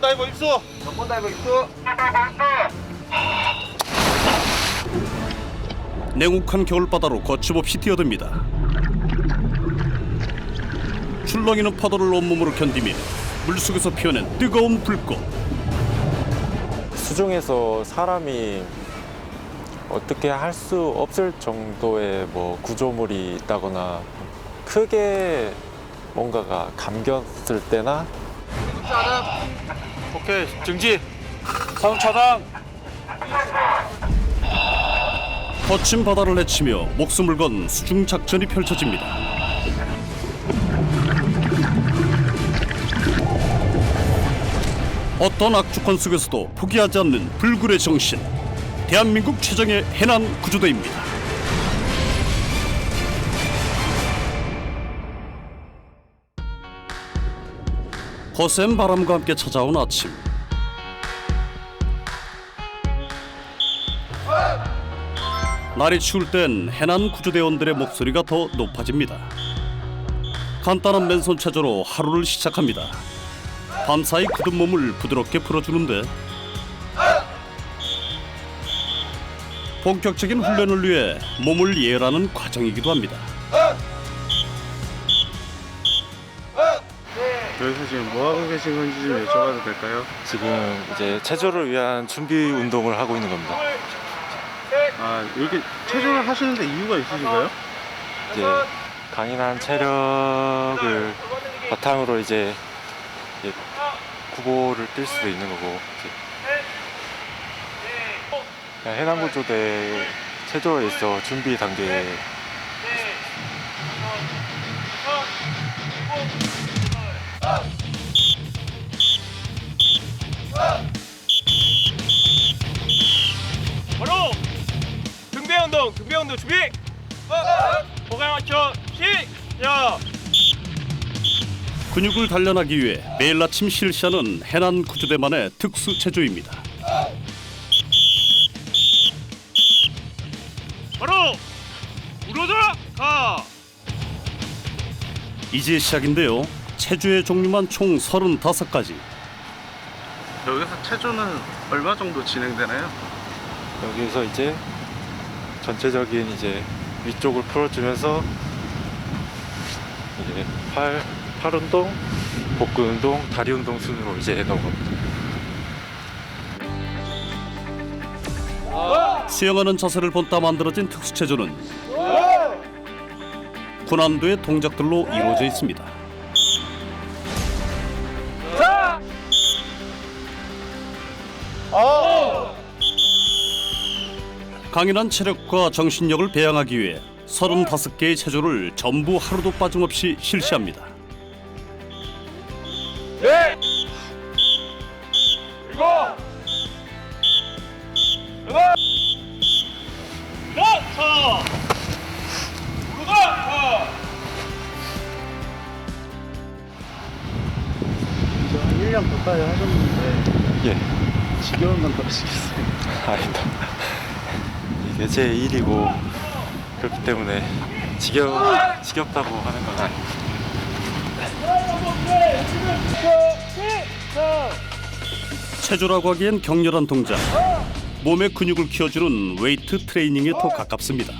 넘버원 다이버 입수. 넘버원 다이버 입수. 냉혹한 겨울바다로 거침없이 뛰어듭니다. 출렁이는 파도를 온몸으로 견디며 물속에서 피어낸 뜨거운 불꽃. 수중에서 사람이 어떻게 할 수 없을 정도의 뭐 구조물이 있다거나 크게 뭔가가 감겼을 때나 오케이 정지. 거친 바다를 헤치며 목숨을 건 수중 작전이 펼쳐집니다. 어떤 악조건 속에서도 포기하지 않는 불굴의 정신. 대한민국 최정의 해난 구조대입니다. 거센 바람과 함께 찾아온 아침. 날이 추울 땐 해난 구조대원들의 목소리가 더 높아집니다. 간단한 맨손 체조로 하루를 시작합니다. 밤사이 굳은 몸을 부드럽게 풀어주는데 본격적인 훈련을 위해 몸을 예열하는 과정이기도 합니다. 여기서 지금 뭐 하고 계신 건지 좀 여쭤봐도 될까요? 지금 이제 체조를 위한 준비 운동을 하고 있는 겁니다. 아 이렇게 체조를 하시는데 이유가 있으신가요? 이제 강인한 체력을 바탕으로 이제 이제 구보를 뛸 수도 있는 거고 해남구조대 체조에 있어 준비 단계에 운동, 등배 운동 준비. 보강 맞춰 시작. 근육을 단련하기 위해 매일 아침 실시하는 해난 구조대만의 특수 체조입니다. 바로 우러자 가. 이제 시작인데요. 체조의 종류만 총 35가지. 여기서 체조는 얼마 정도 진행되나요? 여기서 이제 전체적인 이제 위쪽을 풀어주면서 이제 팔, 팔 운동, 복근 운동, 다리 운동 순으로 이제 넘어갑니다. 수영하는 자세를 본따 만들어진 특수 체조는 고난도의 동작들로 이루어져 있습니다. 강인한 체력과 정신력을 배양하기 위해 35개의 체조를 전부 하루도 빠짐없이 실시합니다. 때문에 지겨, 지겹다고 하는 건 아니고 체조라고 하기엔 격렬한 동작. 몸의 근육을 키워주는 웨이트 트레이닝에 더 가깝습니다.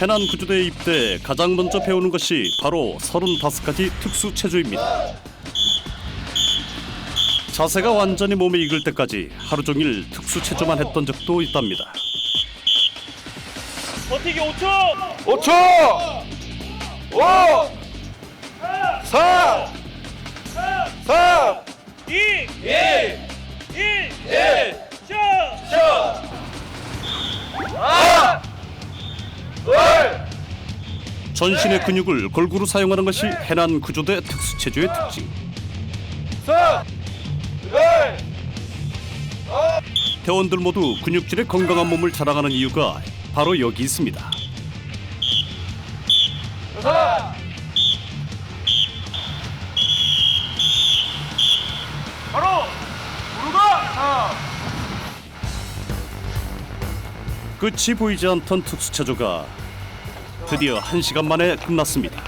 해난 구조대에 입대 가장 먼저 배우는 것이 바로 35가지 특수 체조입니다. 자세가 완전히 몸에 익을 때까지 하루 종일 특수 체조만 했던 적도 있답니다. 버티기 5초. 5초! 5! 4! 3! 2 1 1 1 샷. 전신의 근육을 골고루 사용하는 것이 해난 구조대 특수 체조의 특징. 4! 1! 대원들 모두 근육질의 건강한 몸을 자랑하는 이유가 바로 여기 있습니다. 4! 바로. 끝이 보이지 않던 특수 체조가 드디어 한 시간 만에 끝났습니다.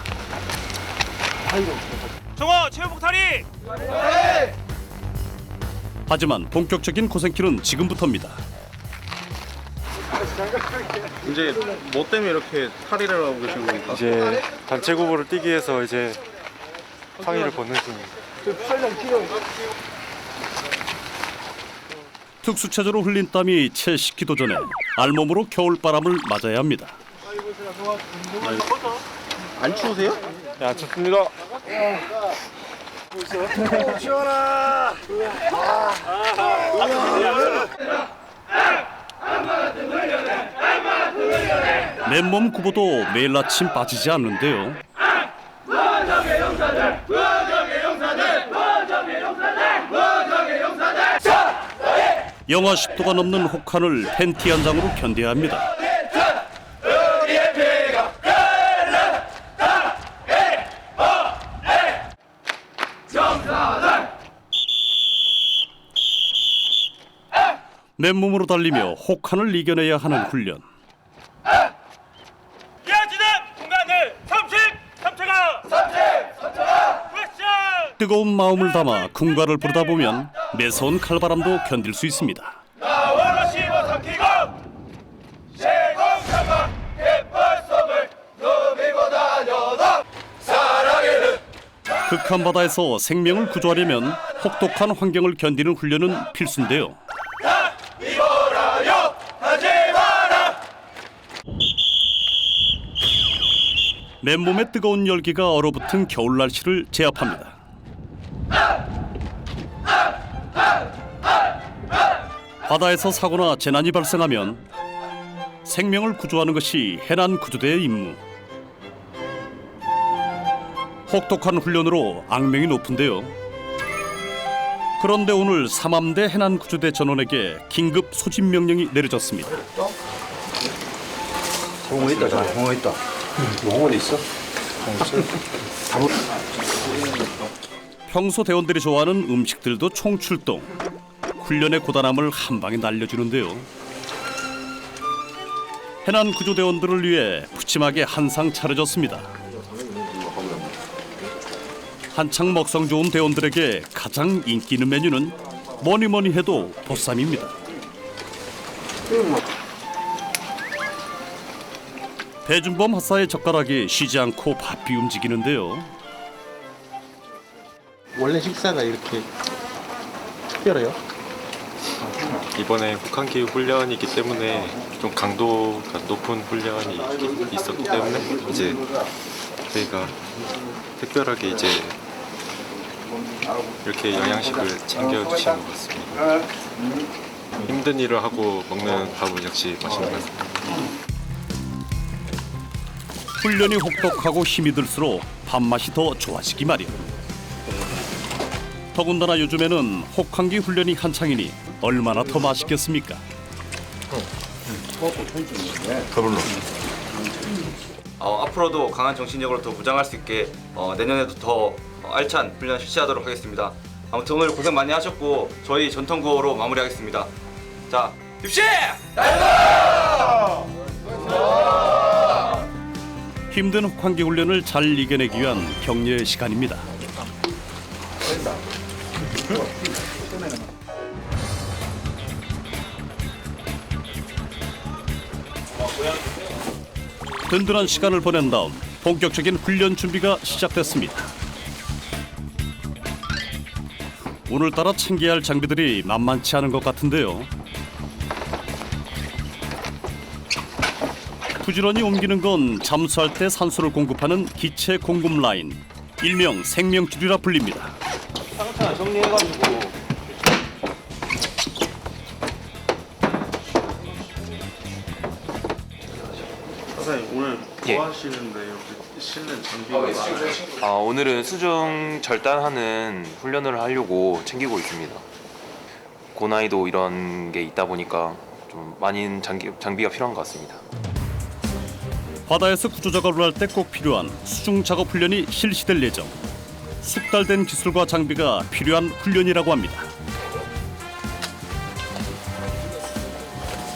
정호 체육복탈이 하지만 본격적인 고생길은 지금부터입니다. 이제 뭐 때문에 이렇게 탈의를 하고 계신 겁니까? 이제 단체 구보를 뛰기 위해서 이제 상의를 벗는 중입니다. 특수체조로 흘린 땀이 채 식기도 전에 알몸으로 겨울바람을 맞아야 합니다. 안 추우세요? 네, 안 쳤습니다. 맨몸 구보도 매일 아침 빠지지 않는데요. 영하 10도가 넘는 혹한을 팬티 한 장으로 견뎌야 합니다. 맨몸으로 달리며 혹한을 이겨내야 하는 훈련. 이어지는 공간을 30 3체가 30 3체가 액션 뜨거운 마음을 담아 군가를 부르다 보면 매서운 칼바람도 견딜 수 있습니다. 나와라 씹어 삼키고 제공사과 갯벌섬을 누비고 다녀도 사랑에는 극한 바다에서 생명을 구조하려면 혹독한 환경을 견디는 훈련은 필수인데요 하지 마라 맨몸에 뜨거운 열기가 얼어붙은 겨울 날씨를 제압합니다. 바다에서 사고나 재난이 발생하면 생명을 구조하는 것이 해난 구조대의 임무. 혹독한 훈련으로 악명이 높은데요. 그런데 오늘 삼암대 해난 구조대 전원에게 긴급 소집 명령이 내려졌습니다. 평소 대원들이 좋아하는 음식들도 총출동. 훈련의 고단함을 한 방에 날려주는데요. 해난 구조대원들을 위해 푸짐하게 한상 차려졌습니다. 한창 먹성 좋은 대원들에게 가장 인기 있는 메뉴는 뭐니 뭐니 해도 보쌈입니다. 배준범 하사의 젓가락이 쉬지 않고 바삐 움직이는데요. 원래 식사가 이렇게 특별해요? 이번에 북한기 훈련이기 때문에 좀 강도가 높은 훈련이 있- 있었기 때문에 이제 저희가 특별하게 이제 이렇게 영양식을 챙겨주시는 것 같습니다. 힘든 일을 하고 먹는 밥은 역시 맛있는 것 같습니다. 훈련이 혹독하고 힘이 들수록 밥맛이 더 좋아지기 마련. 더군다나 요즘에는 혹한기 훈련이 한창이니 얼마나 더 맛있겠습니까? 어, 앞으로도 강한 정신력으로 더 무장할 수 있게 어, 내년에도 더 어, 알찬 훈련 실시하도록 하겠습니다. 아무튼 오늘 고생 많이 하셨고 저희 전통 구호로 마무리하겠습니다. 자, 입시! 힘든 혹한기 훈련을 잘 이겨내기 위한 격려의 시간입니다. 든든한 시간을 보낸 다음 본격적인 훈련 준비가 시작됐습니다. 오늘따라 챙겨야 할 장비들이 만만치 않은 것 같은데요. 부지런히 옮기는 건 잠수할 때 산소를 공급하는 기체 공급 라인, 일명 생명줄이라 불립니다. 상차 정리해가지고 사장님 오늘 예. 뭐 하시는데 이렇게 실는 장비가 많아요? 아, 오늘은 수중 절단하는 훈련을 하려고 챙기고 있습니다. 고난이도 이런 게 있다 보니까 좀 많은 장기, 장비가 필요한 것 같습니다. 바다에서 구조 작업을 할 때 꼭 필요한 수중 작업 훈련이 실시될 예정. 숙달된 기술과 장비가 필요한 훈련이라고 합니다.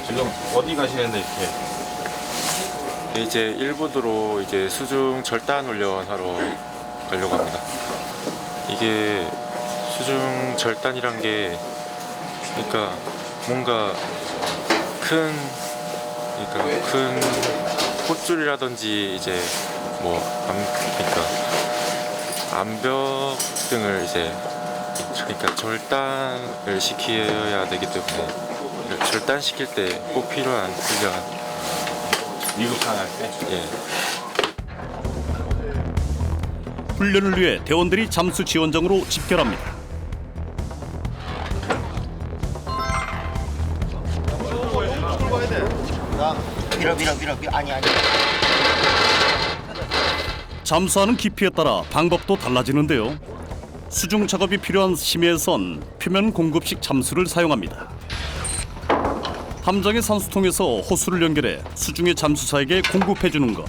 지금 어디 가시는데 이렇게 이제 일본으로 이제 수중 절단 훈련하러 가려고 합니다. 이게 수중 절단이란 게 그러니까 뭔가 큰 그러니까 큰 콧줄이라든지 이제 뭐 암, 그러니까 암벽 등을 이제 그러니까 절단을 시켜야 되기 때문에 절단시킬 때 꼭 필요한 훈련 미국산 할 때. 예. 훈련을 위해 대원들이 잠수 지원장으로 집결합니다. 밀어 밀어 밀어 밀어 아니 아니 잠수하는 깊이에 따라 방법도 달라지는데요. 수중 작업이 필요한 심해선 표면 공급식 잠수를 사용합니다. 함정의 산수통에서 호수를 연결해 수중의 잠수사에게 공급해 주는 것.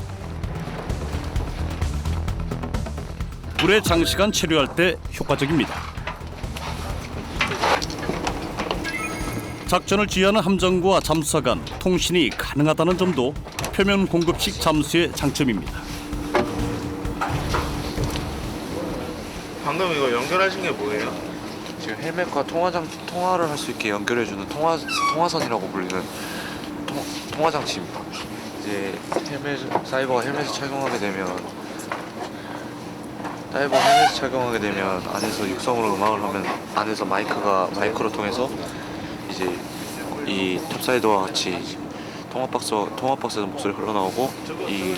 물에 장시간 체류할 때 효과적입니다. 작전을 지휘하는 함정과 잠수사 간 통신이 가능하다는 점도 표면 공급식 잠수의 장점입니다. 방금 이거 연결하신 게 뭐예요? 지금 헬멧과 통화장 통화를 할 수 있게 연결해주는 통화 통화선이라고 불리는 통, 통화 장치입니다. 이제 헬멧 사이버가 헬멧을 착용하게 되면 사이버 헬멧을 착용하게 되면 안에서 육성으로 음악을 하면 안에서 마이크가 마이크로 통해서 이제 이 탑사이드와 같이 통화 박스 통화 박스에서 목소리 흘러나오고 이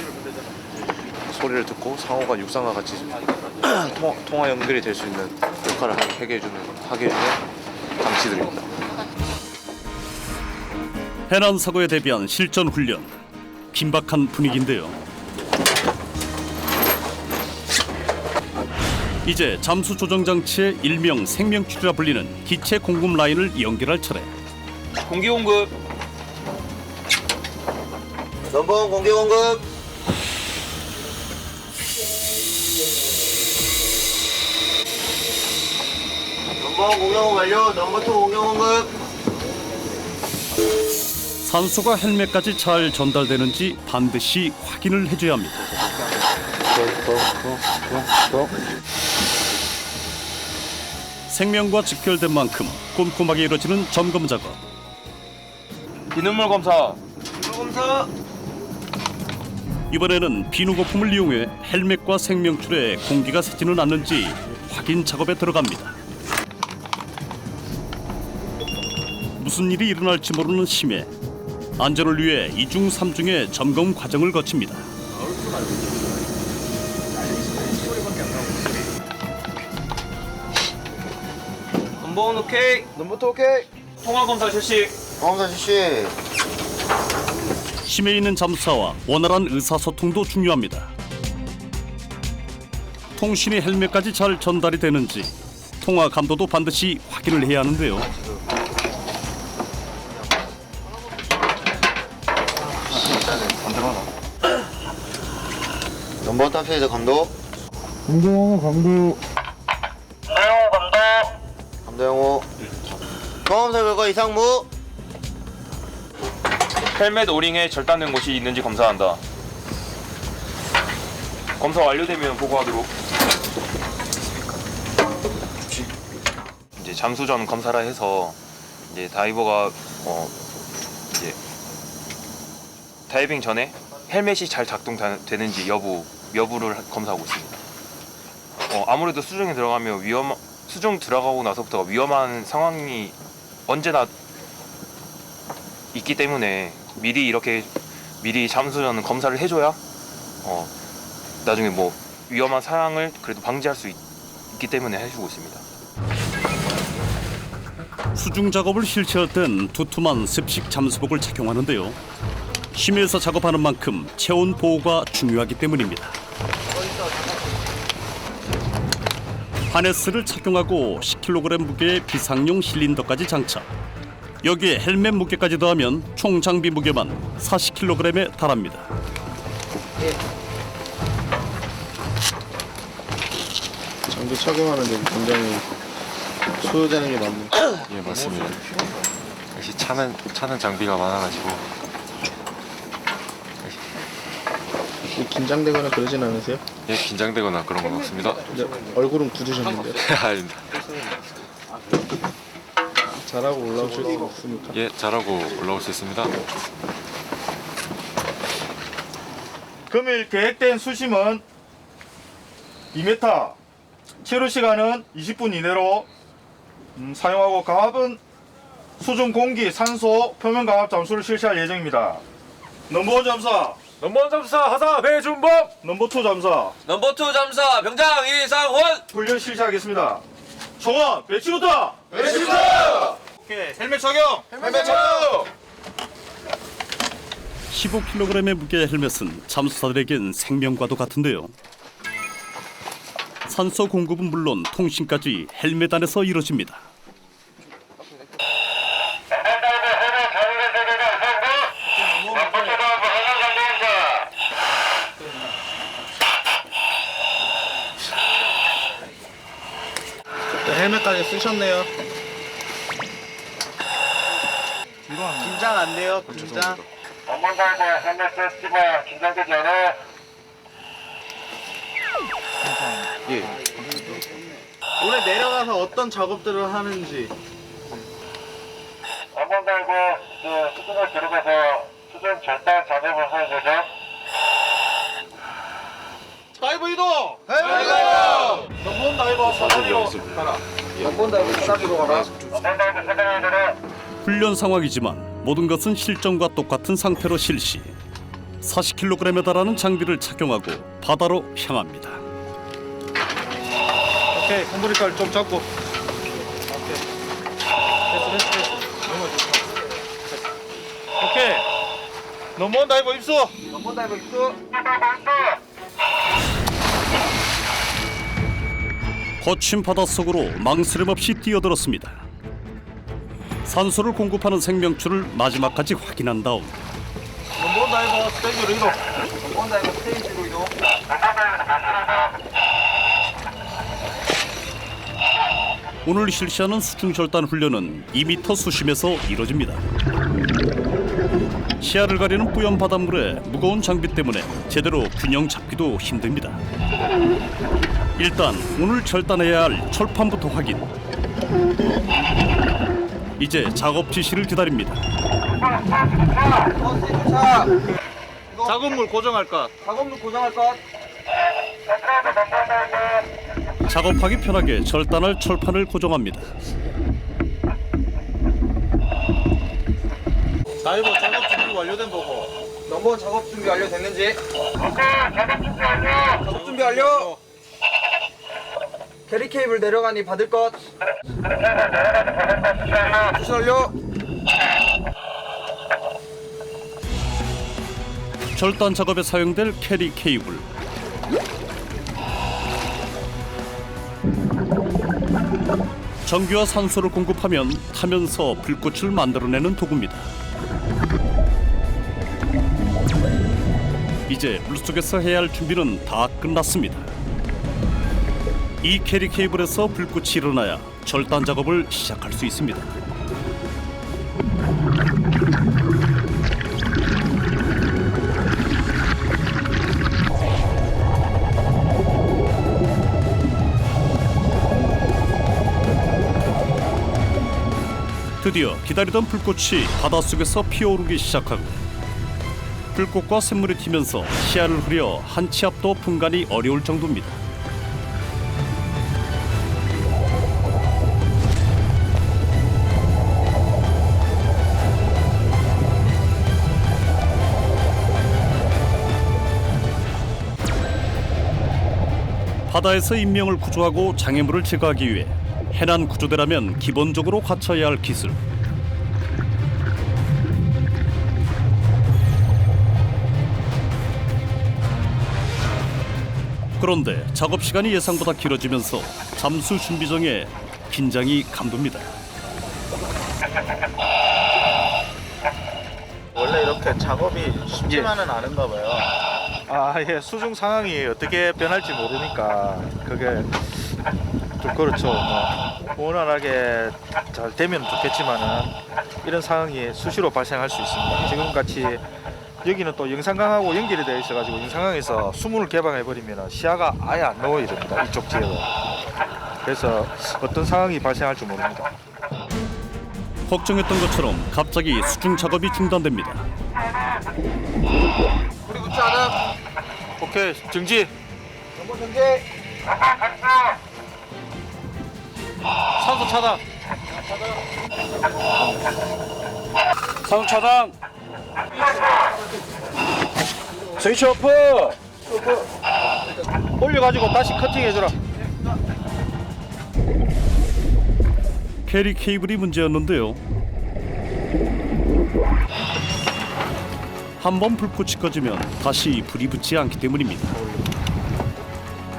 소리를 듣고 상호가 육상과 같이 통화, 통화 연결이 될 수 있는 역할을 하게 해주는 하게 해주는 장치들입니다. 해난 사고에 대비한 실전 훈련 긴박한 분위기인데요. 이제 잠수 조정 장치의 일명 생명줄이라 불리는 기체 공급 라인을 연결할 차례. 공기 공급. 넘버원 공개 공급 넘버원 공개 공급 완료 넘버 투 공개 공급 산소가 헬멧까지 잘 전달되는지 반드시 확인을 해줘야 합니다. 생명과 직결된 만큼 꼼꼼하게 이루어지는 점검 작업. 비눗물 검사. 이번에는 비누 거품을 이용해 헬멧과 생명줄에 공기가 새지는 않는지 확인 작업에 들어갑니다. 무슨 일이 일어날지 모르는 심해 안전을 위해 이중 삼중의 점검 과정을 거칩니다. 넘버 원 오케이. 넘버 투 오케이 통화 검사 실시. 검사 실시 심해 있는 잠수사와 원활한 의사소통도 중요합니다. 통신이 헬멧까지 잘 전달이 되는지 통화 감도도 반드시 확인을 해야 하는데요. 넘버 탑사이드 감독 공동호 감독. 감독 영호 경험사 결과 이상무 헬멧 오링에 절단된 곳이 있는지 검사한다. 검사 완료되면 보고하도록. 이제 잠수 전 검사를 해서 이제 다이버가 어 이제 다이빙 전에 헬멧이 잘 작동되는지 여부 여부를 검사하고 있습니다. 어 아무래도 수중에 들어가면 위험 수중 들어가고 나서부터가 위험한 상황이 언제나 있기 때문에 미리 이렇게 미리 잠수 전 검사를 해줘야 어 나중에 뭐 위험한 상황을 그래도 방지할 수 있, 있기 때문에 해주고 있습니다. 수중 작업을 실시할 땐 두툼한 습식 잠수복을 착용하는데요. 심해에서 작업하는 만큼 체온 보호가 중요하기 때문입니다. 하네스를 착용하고 10kg 무게의 비상용 실린더까지 장착. 여기에 헬멧 무게까지 더하면 총 장비 무게만 40kg에 달합니다. 장비 착용하는데 굉장히 소요되는 게 많네요. 예 맞습니다. 역시 차는 차는 장비가 많아가지고 긴장되거나 그러진 않으세요? 예, 긴장되거나 그런 건 없습니다. 네, 얼굴은 굳으셨는데 아닙니다. 잘하고 올라오실 수 있습니까? 예, 잘하고 올라올 수 있습니다. 금일 계획된 수심은 2m, 체류 시간은 20분 이내로 음, 사용하고 강압은 수중 공기, 산소, 표면 강압 잠수를 실시할 예정입니다. 넘버 1 잠사, 넘버 점사 하사 배준범. 넘버 2 잠사, 넘버 2 잠사 병장 이상훈. 훈련 실시하겠습니다. 총원 배치부터! 배치부터! 오케이, 헬멧 착용! 헬멧 착용! 15kg의 무게의 헬멧은 잠수사들에겐 생명과도 같은데요. 산소 공급은 물론 통신까지 헬멧 안에서 이루어집니다. 네, 헬멧까지 쓰셨네요. 긴장 안 돼요 긴장 오늘 내려가서 어떤 작업들을 하는지 한번 달고 그 수준을 들어가서 수준 절단 작업을 하는 거죠. 다이브 이동! 다이브 이동! 1 다이버 사다리로 가라. 훈련 상황이지만 모든 것은 실전과 똑같은 상태로 실시. 40kg에 달하는 장비를 착용하고 바다로 향합니다. 오케이, 콤브리칼 좀 잡고. 오케이. 됐어, 됐어, 됐어. 오케이. 넘버 1 다이버 입수! 넘버 다이버 입수 거친 바닷속으로 망설임 없이 뛰어들었습니다. 산소를 공급하는 생명줄을 마지막까지 확인한 다음 1 다이버 스테이지로 이동. 넘버 다이버 스테이지로 이동 오늘 실시하는 수중 절단 훈련은 2m 수심에서 이뤄집니다. 시야를 가리는 뿌연 바닷물에 무거운 장비 때문에 제대로 균형 잡기도 힘듭니다. 일단 오늘 절단해야 할 철판부터 확인. 이제 작업 지시를 기다립니다. 작업물 고정할 것. 작업물 고정할 것 작업하기 편하게 절단할 철판을 고정합니다. 다이버 작업 준비 완료된 보고. 넘버 작업 준비 완료됐는지 작업 준비 완료 캐리 케이블 내려가니 받을 것 수신 완료 절단 작업에 사용될 캐리 케이블. 전기와 산소를 공급하면 타면서 불꽃을 만들어내는 도구입니다. 이제 물속에서 해야 할 준비는 다 끝났습니다. 이 캐리 케이블에서 불꽃이 일어나야 절단 작업을 시작할 수 있습니다. 드디어 기다리던 불꽃이 바닷속에서 피어오르기 시작하고 불꽃과 샘물이 튀면서 시야를 흐려 한 치 앞도 분간이 어려울 정도입니다. 바다에서 인명을 구조하고 장애물을 제거하기 위해 해난 구조대라면 기본적으로 갖춰야 할 기술. 그런데 작업 시간이 예상보다 길어지면서 잠수 준비정에 긴장이 감돕니다. 원래 이렇게 작업이 쉽지만은 않은가 봐요. 아, 예. 수중 상황이 어떻게 변할지 모르니까 그게 좀 그렇죠. 뭐 원활하게 잘 되면 좋겠지만은 이런 상황이 수시로 발생할 수 있습니다. 지금 같이 여기는 또 영산강하고 연결이 되어 있어가지고 영산강에서 수문을 개방해 버리면 시야가 아예 안 나와야 됩니다. 이쪽 지역은. 그래서 어떤 상황이 발생할지 모릅니다. 걱정했던 것처럼 갑자기 수중 작업이 중단됩니다. 오케이 정지. 산소 차단. 산소 차단. 스위치 오프. 올려가지고 다시 커팅해줘라. 캐리 케이블이 문제였는데요. 한 번 불꽃이 꺼지면 다시 불이 붙지 않기 때문입니다.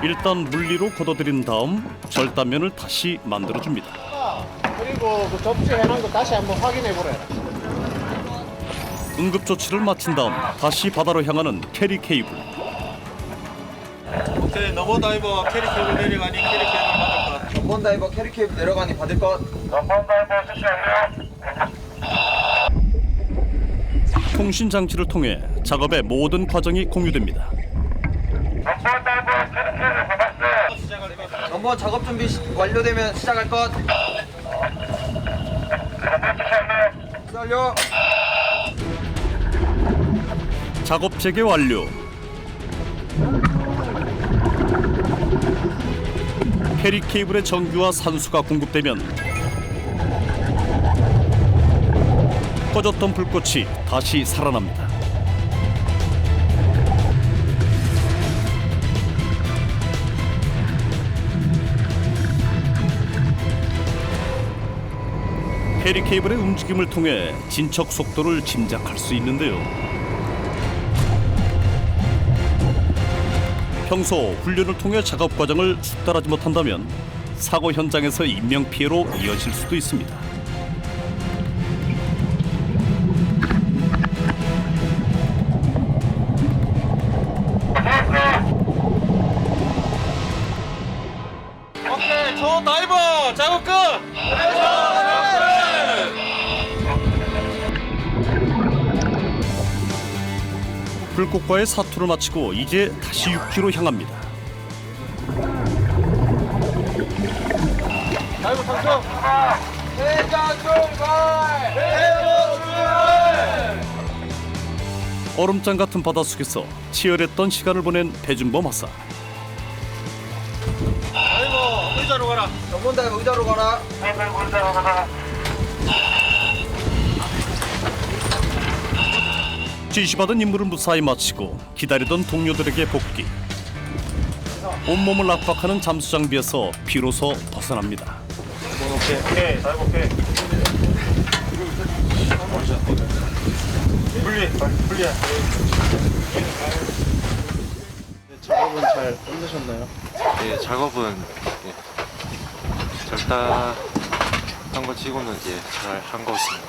일단 물리로 걷어들인 다음 절단면을 다시 만들어줍니다. 그리고 그 접지해놓은 거 다시 한번 확인해 보래. 응급 조치를 마친 다음 다시 바다로 향하는 캐리 케이블. 오케이 넘어 다이버 캐리 케이블 내려가니 캐리 케이블 받을 것. 전번 다이버 캐리 케이블 내려가니 받을 것. 전번 다이버 수시 완료. 통신 장치를 통해 작업의 모든 과정이 공유됩니다. 전번 작업 준비 시- 완료되면 시작할 것. 기다려. 작업 재개 완료. 캐리 케이블의 전기와 산수가 공급되면 꺼졌던 불꽃이 다시 살아납니다. 캐리 케이블의 움직임을 통해 진척 속도를 짐작할 수 있는데요. 평소 훈련을 통해 작업 과정을 숙달하지 못한다면 사고 현장에서 인명 피해로 이어질 수도 있습니다. 오케이 저 다이버 작업 끝. 불꽃과의 사투를 마치고 이제 다시 육지로 향합니다. 다이버 상승. 얼음장 같은 바닷속에서 치열했던 시간을 보낸 배준범 하사. 가라. 다이버 의자로 가라. 다이버 문자로 가자. 지시받은 임무를 무사히 마치고 기다리던 동료들에게 복귀. 온몸을 압박하는 잠수 장비에서 비로소 벗어납니다. 오케이 오케이 다이버 오케이. 분리. 작업은 잘 끝내셨나요? 예, 작업은 예, 절단 한 거 치고는 예, 잘한 것 같습니다.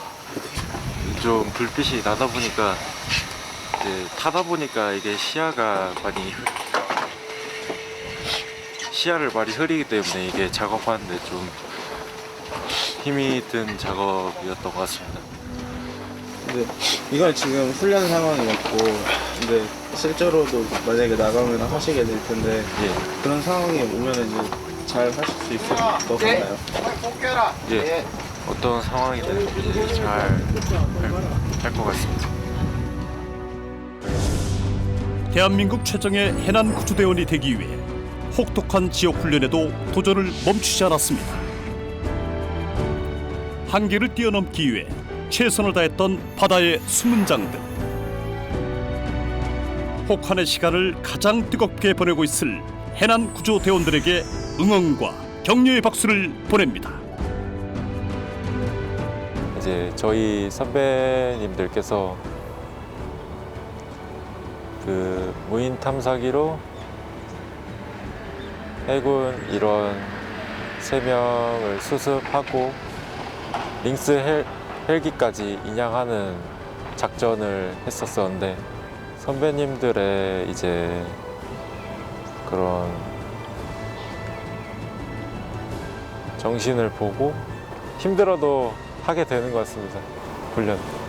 좀 불빛이 나다 보니까 이제 타다 보니까 이게 시야가 많이 흐- 시야를 많이 흐리기 때문에 이게 작업하는데 좀 힘이 든 작업이었던 것 같습니다. 근데 이건 지금 훈련 상황이었고 근데 실제로도 만약에 나가면 하시게 될 텐데 예, 그런 상황이 오면 이제 잘 하실 수 있을 것 같나요? 예, 어떤 상황이든 이제 잘할 것 같습니다. 대한민국 최정의 해난 구조대원이 되기 위해 혹독한 지역 훈련에도 도전을 멈추지 않았습니다. 한계를 뛰어넘기 위해 최선을 다했던 바다의 숨은 장들. 혹한의 시간을 가장 뜨겁게 보내고 있을 해난 구조대원들에게 응원과 격려의 박수를 보냅니다. 이제 저희 선배님들께서 그 무인 탐사기로 해군 이런 세 명을 수습하고 링스 헬, 헬기까지 인양하는 작전을 했었었는데 선배님들의 이제 그런 정신을 보고 힘들어도 하게 되는 것 같습니다. 훈련.